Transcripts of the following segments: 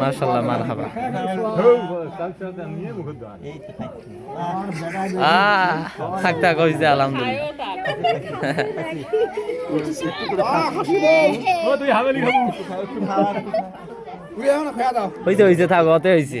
মাশাল্লাহ মারহাবা। থাকতা কইছে আলহামদুলিল্লাহ। হইছে হইছে থাক অতে হইছে।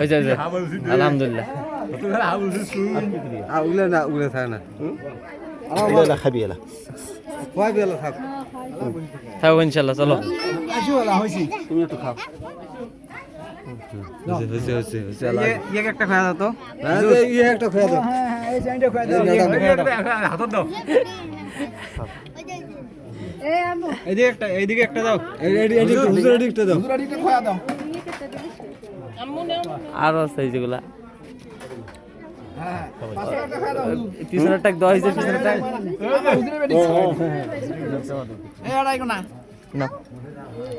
হইছে হইছে আলহামদুলিল্লাহ তুই হাবু সুসু না উগলে থাকে না এলা খাবি এলা থাক থাকো ইনশাল্লাহ চলো আসি বলা হইছি তুমি একটু খাও ইয়ে একটা খাওয়া দাও তো ইয়ে একটা খাওয়া দাও খাওয়া দাও হাতত দাও এ আমু এইদিকে একটা এইদিকে একটা দাও। হুজুর এদিকটা দাও। হুজুর দাও। আর আছে হ্যাঁ পিছনের টাক দেওয়া হয়েছে পিছনের টাক। না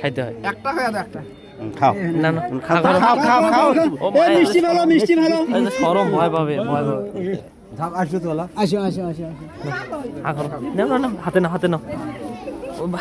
খাইতে হয়। একটা খাওয়া দাও একটা। খাও। না না খাও খাও খাও খাও। ও মিষ্টি ভালো মিষ্টি ভালো। সরম ভয় পাবে ভয় পাবে। আসো আসো আসো আসো আসো। আ করো না না না হাতে না হাতে না 好吧